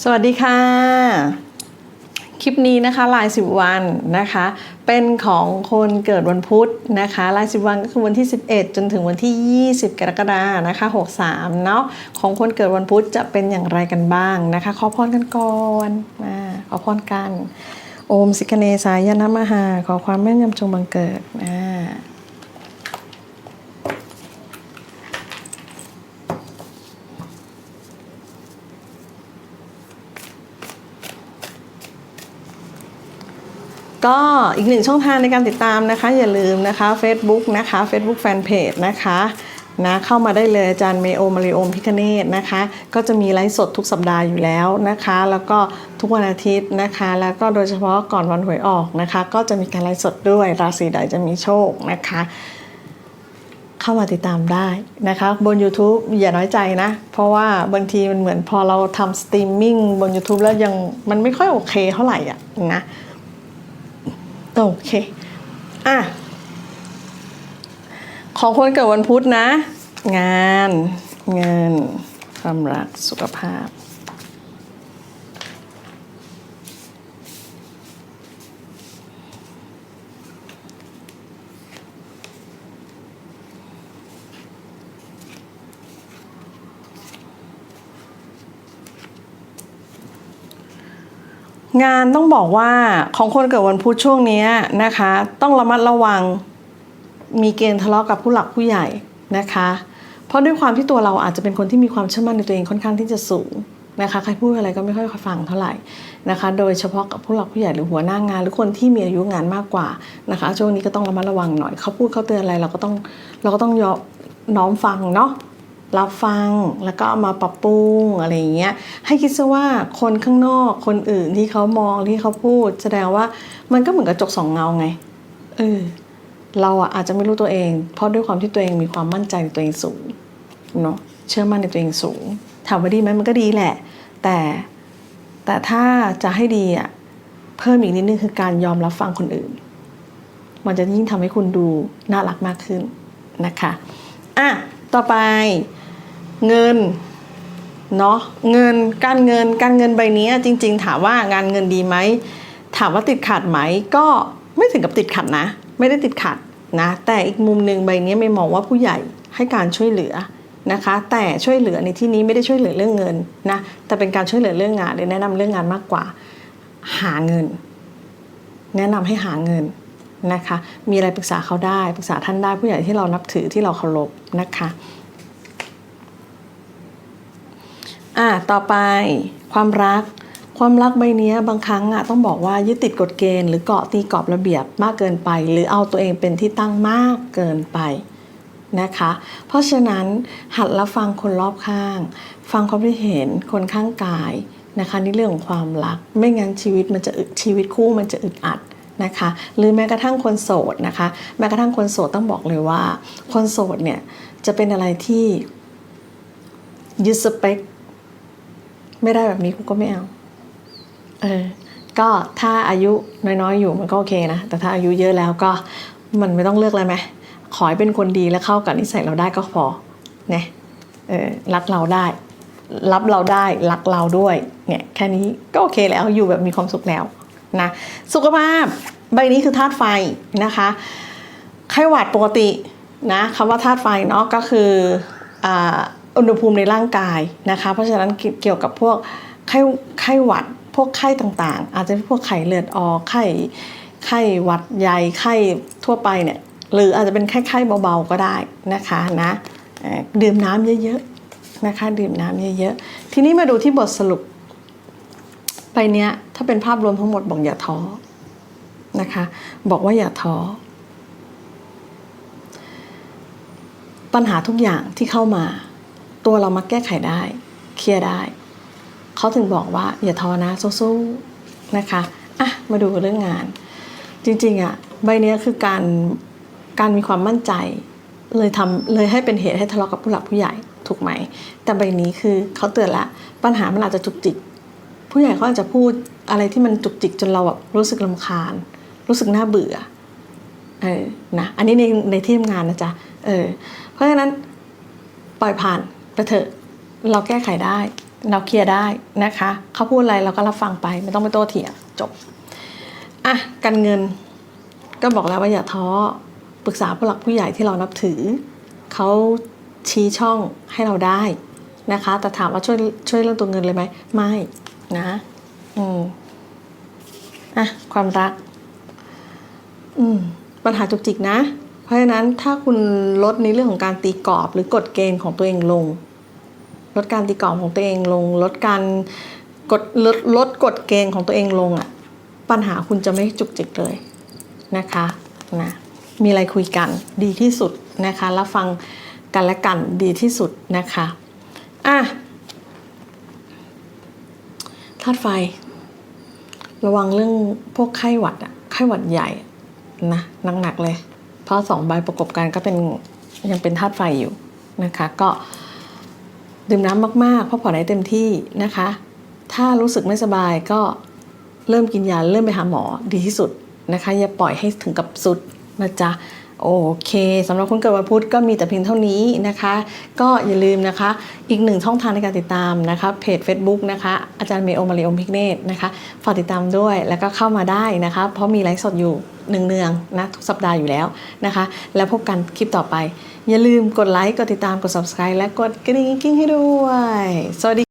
สวัสดีค่ะ คลิปนี้นะคะลายสิบวันนะคะ เป็นของคนเกิดวันพุธนะคะลายสิบวันก็คือวันที่ 11 จนถึงวันที่ 20 กรกฎานะคะ63เนาะของคนเกิดวันพุธจะเป็นอย่างไรกันบ้างนะคะ ขอพรกันก่อนมาขอพรกัน โอมสิกเนสายนมหาขอความแม่นยำจงบังเกิดอ่า ก็อีกหนึ่งช่องทางในการติดตามนะคะ อย่าลืมนะคะ Facebook นะคะ Facebook Fanpage นะคะนะเข้ามาได้เลยอาจารย์เมโอมาริโอมพิคเนตนะคะ ก็จะมีไลฟ์สดทุกสัปดาห์อยู่แล้วนะคะ แล้วก็ทุกวันอาทิตย์นะคะ แล้วก็โดยเฉพาะก่อนวันหวยออกนะคะ ก็จะมีการไลฟ์สดด้วยราศีใดจะมีโชคนะคะ เข้ามาติดตามได้นะคะ บน YouTube อย่าน้อยใจนะ เพราะว่าบางทีมันเหมือนพอเราทำสตรีมมิ่งบน YouTube แล้วยังมันไม่ค่อยโอเคเท่าไหร่อะนะ โอเค อะ ของคนเกิดวันพุธนะ งาน เงิน ความรัก สุขภาพ งานต้องบอกว่าของคนเกิดวันพุธช่วงนี้นะคะ ต้องระมัดระวังมีเกณฑ์ทะเลาะกับผู้หลักผู้ใหญ่นะคะ เพราะด้วยความที่ตัวเราอาจจะเป็นคนที่มีความเชื่อมั่นในตัวเองค่อนข้างที่จะสูงนะคะใครพูดอะไรก็ไม่ค่อยฟังเท่าไหร่นะคะ โดยเฉพาะกับผู้หลักผู้ใหญ่หรือหัวหน้างาน หรือคนที่มีอายุงานมากกว่านะคะช่วงนี้ก็ต้องระมัดระวังหน่อยเขาพูดเขาเตือนอะไรเราก็ต้องเราก็ต้องยอมน้อมฟังเนาะ รับฟังแล้วก็เอามาปรับปรุงอะไรอย่างเงี้ยให้คิดซะว่าคนข้างนอกคนอื่นที่เขามองที่เขาพูด แสดงว่ามันก็เหมือนกระจกสองเงาไงเออเราอะอาจจะไม่รู้ตัวเอง เพราะด้วยความที่ตัวเองมีความมั่นใจในตัวเองสูงเนาะเชื่อมั่นในตัวเองสูงถามว่าดีไหมมันก็ดีแหละ แต่แต่ถ้าจะให้ดีอะเพิ่มอีกนิดนึงคือการยอมรับฟังคนอื่น มันจะยิ่งทำให้คุณดูน่ารักมากขึ้นนะคะ อะ ต่อไป เงินเนาะเงินการเงินการเงินใบนี้จริง ๆ ถามว่างานเงินดีไหมถามว่าติดขัดไหมก็ไม่ถึงกับติดขัดนะ ไม่ได้ติดขัดนะแต่อีกมุมหนึ่งใบนี้ไม่มองว่าผู้ใหญ่ให้การช่วยเหลือนะคะ แต่ช่วยเหลือในที่นี้ไม่ได้ช่วยเหลือเรื่องเงินนะแต่เป็นการช่วยเหลือเรื่องงานหรือแนะนำเรื่องงานมากกว่า หาเงิน แนะนำให้หาเงินนะคะ มีอะไรปรึกษาเขาได้ปรึกษาท่านได้ผู้ใหญ่ที่เรานับถือที่เราเคารพนะคะ อะต่อไปความรัก ความรักใบนี้บางครั้งอะต้องบอกว่ายึดติดกฎเกณฑ์หรือเกาะตีกรอบระเบียบมากเกินไป หรือเอาตัวเองเป็นที่ตั้งมากเกินไปนะคะ เพราะฉะนั้นหัดรับฟังคนรอบข้าง ฟังความคิดเห็นคนข้างกายนะคะในเรื่องของความรัก ไม่งั้นชีวิตมันจะอึดชีวิตคู่มันจะอึดอัดนะคะหรือแม้กระทั่งคนโสดนะคะแม้กระทั่งคนโสดต้องบอกเลยว่า คนโสดเนี่ยจะเป็นอะไรที่ยึดสเปค ไม่ได้แบบนี้กูก็ไม่เอา เออ ก็ถ้าอายุน้อยๆอยู่มันก็โอเคนะ แต่ถ้าอายุเยอะแล้วก็มันไม่ต้องเลือกอะไรไหมขอให้เป็นคนดีและเข้ากับนิสัยเราได้ก็พอนี่ยเออรักเราได้ รับเราได้ รักเราด้วย เนี่ยแค่นี้ก็โอเคแล้วอยู่แบบมีความสุขแล้วนะสุขภาพใบนี้คือธาตุไฟนะคะไข้หวัดปกตินะคำว่าธาตุไฟเนาะก็คืออ่า อุณหภูมิในร่างกายนะคะ เพราะฉะนั้นเกี่ยวกับพวกไข้ไข้หวัดพวกไข้ต่างๆ อาจจะเป็นพวกไข้เลือดออกไข้ไข้หวัดใหญ่ไข้ทั่วไปเนี่ยหรืออาจจะเป็นไข้ไข้เบาๆก็ได้นะคะนะดื่มน้ำเยอะๆนะคะดื่มน้ำเยอะๆทีนี้มาดูที่บทสรุป ไปเนี้ยถ้าเป็นภาพรวมทั้งหมดบอกอย่าท้อนะคะ บอกว่าอย่าท้อปัญหาทุกอย่างที่เข้ามา ตัวเรามาแก้ไขได้ เคลียร์ได้ เขาถึงบอกว่าอย่าท้อนะสู้ๆนะคะอะมาดูเรื่องงาน จริงๆอะใบเนี้ยคือการการมีความมั่นใจเลยทำเลยให้เป็นเหตุให้ทะเลาะกับผู้หลักผู้ใหญ่ถูกไหม แต่ใบนี้คือเขาเตือนละปัญหามันอาจจะจุกจิก ผู้ใหญ่เขาอาจจะพูดอะไรที่มันจุกจิกจนเราแบบรู้สึกลำคาญ รู้สึกน่าเบื่อเออนะอันนี้ในในที่ทำงานนะจ๊ะเออเพราะฉะนั้นปล่อยผ่าน ไปเถอะเราแก้ไขได้ เราเคลียร์ได้นะคะเขาพูดอะไรเราก็รับฟังไป ไม่ต้องไปโต้เถียงจบอะการเงินก็บอกแล้วว่าอย่าท้อปรึกษาผู้หลักผู้ใหญ่ที่เรานับถือเขาชี้ช่องให้เราได้นะคะ แต่ถามว่าช่วยช่วยเรื่องตัวเงินเลยไหมไม่นะอืมอะความรัก อืมปัญหาจุกจิกนะ ราะฉะนั้นถ้าคุณลดในเรื่องของการตีกรอบหรือกฎเกณฑ์ของตัวเองลง ลดการตีกรอบของตัวเองลง ลดการกดลดลดกฎเกณฑ์ของตัวเองลงอะ่ะปัญหาคุณจะไม่จุกจิกเลยนะคะนะมีอะไรคุยกันดีที่สุดนะคะแล้วฟังกันและกันดีที่สุดนะคะอะธาตุไฟ ระวังเรื่องพวกไข้หวัดอะไข้หวัดใหญ่นะหนักๆเลย เพราะสองใบประกบกันก็เป็นยังเป็นธาตุไฟอยู่นะคะ ก็ดื่มน้ำมากๆพักผ่อนให้เต็มที่นะคะ ถ้ารู้สึกไม่สบายก็เริ่มกินยาเริ่มไปหาหมอดีที่สุดนะคะ อย่าปล่อยให้ถึงกับสุดนะจ๊ะ โอเคสำหรับคนเกิดวันพุธก็มีแต่เพียงเท่านี้นะคะ ก็อย่าลืมนะคะ อีกหนึ่งช่องทางในการติดตามนะคะเพจ Facebook นะคะอาจารย์เมโอมาริโอมพิกเนตนะคะฝากติดตามด้วยแล้วก็เข้ามาได้นะคะ เพราะมีไลฟ์สดอยู่เนืองๆนะทุกสัปดาห์อยู่แล้วนะคะ แล้วพบกันคลิปต่อไป อย่าลืมกดไลค์กดติดตามกด subscribe และกดกระดิ่งกิ๊งให้ด้วย สวัสดี